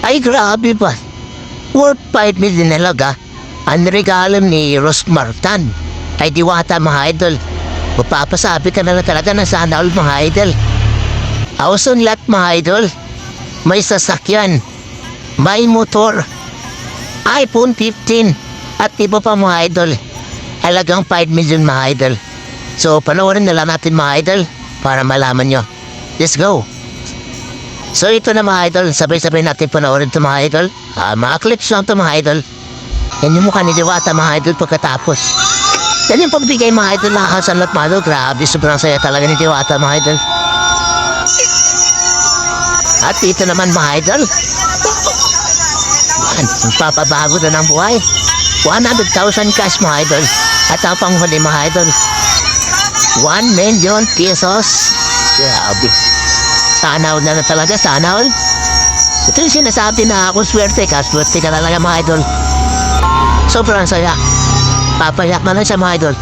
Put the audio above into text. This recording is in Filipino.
Ay grabe ba? Worth 5 million talaga. Ang regalo ni Rosmar Tan. Ay diwata mga idol. Mapapasabi ka na lang talaga na sana all mga idol. Auson lahat mga idol. May sasakyan. May motor. iPhone 15. At iba pa mga idol. Halagang 5 million mga idol. So panoorin na lang natin mga idol para malaman nyo. Let's go! So ito na mga idol, sabay-sabay natin panoorin ito mga idol. Ah, mga clips lang ito mga idol. Yan yung mukha ni Diwata mga idol pagkatapos. Yan yung pagbigay mga idol nakakasanlat mga idol. Grabe, sobrang saya talaga ni Diwata mga idol. At ito naman mga idol. Yan, magpapabago na ng buhay. 100,000 cash mga idol. At ang panghuli mga idol. 1 million pesos. Grabe. Sana all na na talaga, sana. Ito yung sinasabi na kung swerte ka, swerte ka talaga mga idol. Sobrang saya. Papayak na lang siya mga idol.